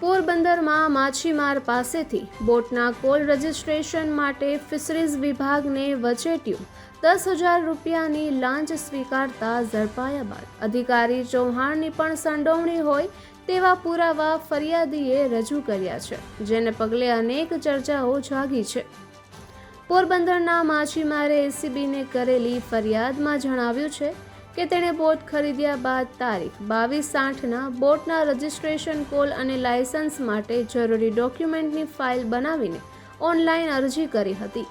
પોરબંદરમાં માછીમાર પાસેથી બોટના કોલ રજિસ્ટ્રેશન માટે ફિશરીઝ વિભાગને વચેટ્યું. દસ હજાર રૂપિયાની લાંચ સ્વીકારતા ઝડપાયા બાદ. અધિકારી ચૌહાણની પણ સંડોવણી હોય તેવા પુરાવા ફરિયાદીએ રજૂ કર્યા છે, જેને પગલે અનેક ચર્ચાઓ જાગી છે. પોરબંદરના માછીમારે એસીબીને કરેલી ફરિયાદમાં જણાવ્યું છે કે તેણે બોટ ખરીદ્યા બાદ તારીખ બાવીસ આઠના બોટના રજિસ્ટ્રેશન કોલ અને લાયસન્સ માટે જરૂરી ડોક્યુમેન્ટની ફાઇલ બનાવીને ઓનલાઈન અરજી કરી હતી.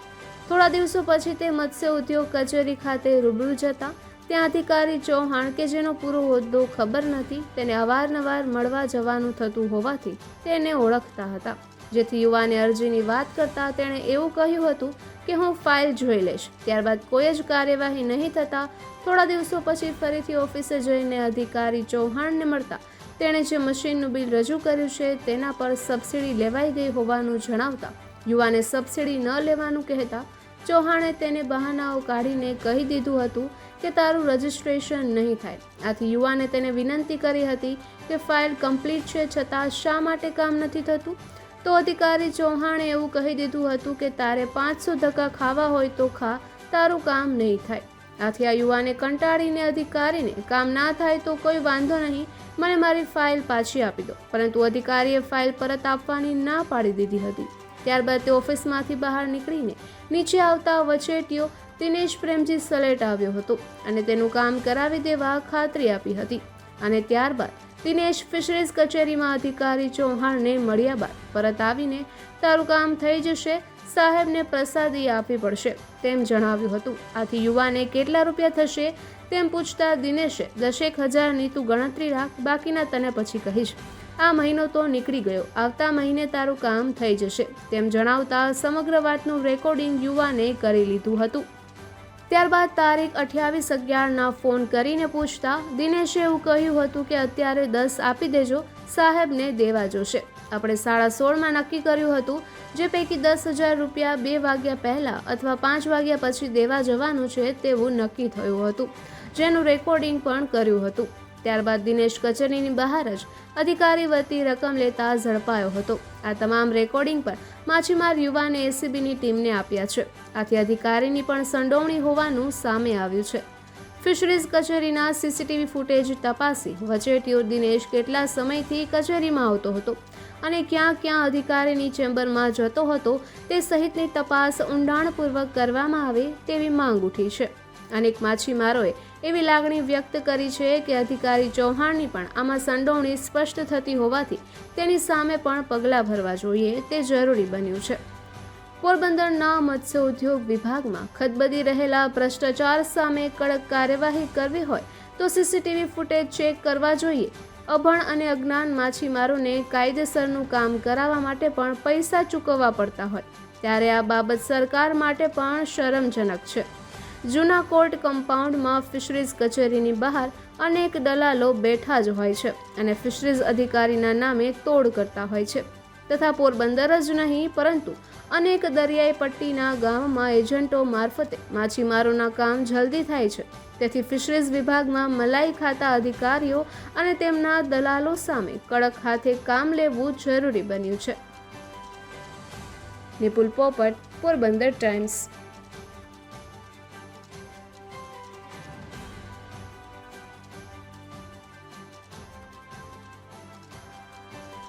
થોડા દિવસો પછી તે મત્સ્ય ઉદ્યોગ કચેરી ખાતે રૂબરૂ જતા, ત્યાં અધિકારી ચૌહાણ કે જેનો પૂરો હોદ્દો ખબર નથી, તેને અવારનવાર મળવા જવાનું થતું હોવાથી તેને ઓળખતા હતા. જેથી યુવાને અરજીની વાત કરતા તેણે એવું કહ્યું હતું કે હું ફાઇલ જોઈ લઈશ. ત્યારબાદ કોઈ જ કાર્યવાહી નહીં થતાં થોડા દિવસો પછી ફરીથી ઓફિસે જઈને અધિકારી ચૌહાણને મળતા તેણે જે મશીનનું બિલ રજૂ કર્યું છે તેના પર સબસિડી લેવાઈ ગઈ હોવાનું જણાવતા યુવાને સબસિડી ન લેવાનું કહેતા ચૌહાણે તેને બહાનાઓ કાઢીને કહી દીધું હતું કે તારું રજિસ્ટ્રેશન નહીં થાય. આથી યુવાને તેને વિનંતી કરી હતી કે ફાઇલ કમ્પ્લીટ છે છતાં શા માટે કામ નથી થતું? તો અધિકારી ચૌહાણે એવું કહી દીધું હતું કે તારે પાંચસો ધક્કા ખાવા હોય તો ખા, તારું કામ નહીં થાય. આથી આ યુવાને કંટાળીને અધિકારીને કામ ના થાય તો કોઈ વાંધો નહીં, મને મારી ફાઇલ પાછી આપી દો. પરંતુ અધિકારીએ ફાઇલ પરત આપવાની ના પાડી દીધી હતી. ત્યારબાદ તે ઓફિસમાંથી બહાર નીકળીને નીચે આવતા વચેટીઓ દિનેશ પ્રેમજી સલેટ આવ્યો હતો અને તેનું કામ કરાવી દેવા ખાતરી આપી હતી. અને ત્યારબાદ દિનેશ ફિશરીઝ કચેરીમાં અધિકારી ચૌહાણને મળ્યા બાદ પરત આવીને તારું કામ થઈ જશે, સાહેબને પ્રસાદી આપવી પડશે, તેમ જણાવ્યું હતું. આથી યુવાને કેટલા રૂપિયા થશે તેમ પૂછતા દિનેશે, દસેક હજારની તું ગણતરી રાખ, બાકીના તને પછી કહીશ. આ મહિનો તો નીકળી ગયો. આવતા મહિને તારું કામ થઈ જશે, તેમ જણાવતા સમગ્ર વાતનું રેકોર્ડિંગ યુવાને કરી લીધું હતું. ત્યારબાદ તારીખ અઠ્યાવીસ અગિયારના ફોન કરીને પૂછતા દિનેશે એવું કહ્યું હતું કે અત્યારે દસ આપી દેજો, સાહેબને દેવા જોશે. આપણે સાડા સોળમાં નક્કી કર્યું હતું જે પૈકી દસ હજાર રૂપિયા બે વાગ્યા પહેલાં અથવા પાંચ વાગ્યા પછી દેવા જવાનું છે તેવું નક્કી થયું હતું. જેનું રેકોર્ડિંગ પણ કર્યું હતું. ત્યારબાદ દિનેશ કચેરીની બહાર જ અધિકારી વતી રકમ લેતા ઝડપાયો હતો. આ તમામ રેકોર્ડિંગ પર માછીમાર યુવાને એસીબીની ટીમને આપ્યા છે. આથી અધિકારીની પણ સંડોવણી હોવાનું સામે આવ્યું છે. ફિશરીઝ કચેરીના સીસીટીવી ફૂટેજ તપાસી વચેટીઓ દિનેશ કેટલા સમયથી કચેરીમાં આવતો હતો અને ક્યાં ક્યાં અધિકારીની ચેમ્બરમાં જતો હતો તે સહિતની તપાસ ઊંડાણપૂર્વક કરવામાં આવે તેવી માંગ ઉઠી છે. અનેક માછીમારોએ એવી લાગણી વ્યક્ત કરી છે કે અધિકારી ચૌહાણની પણ આમાં સંડોવણી સ્પષ્ટ થતી હોવાથી તેની સામે પણ પગલાં ભરવા જોઈએ તે જરૂરી બન્યું છે. પોરબંદરના મત્સ્ય ઉદ્યોગ વિભાગમાં ખદબદી રહેલા ભ્રષ્ટાચાર સામે કડક કાર્યવાહી કરવી હોય તો સીસીટીવી ફૂટેજ ચેક કરવા જોઈએ. અભણ અને અજ્ઞાન માછીમારોને કાયદેસરનું કામ કરાવવા માટે પણ પૈસા ચૂકવવા પડતા હોય. ત્યારે આ બાબત સરકાર માટે પણ શરમજનક છે. જૂના કોર્ટ કમ્પાઉન્ડમાં ફિશરીઝ કચેરીની બહાર અનેક દલાલો બેઠા જ હોય છે અને ફિશરીઝ અધિકારીના નામે તોડ કરતા હોય છે. તથા પોરબંદર જ નહીં, પરંતુ અનેક દરિયાઈ પટ્ટીના ગામમાં એજન્ટો મારફતે માછીમારોના કામ જલ્દી થાય છે. તેથી ફિશરીઝ વિભાગમાં મલાઈ ખાતા અધિકારીઓ અને તેમના દલાલો સામે કડક હાથે કામ લેવું જરૂરી બન્યું છે. નિપુલ પોપટ, પોરબંદર ટાઈમ્સ.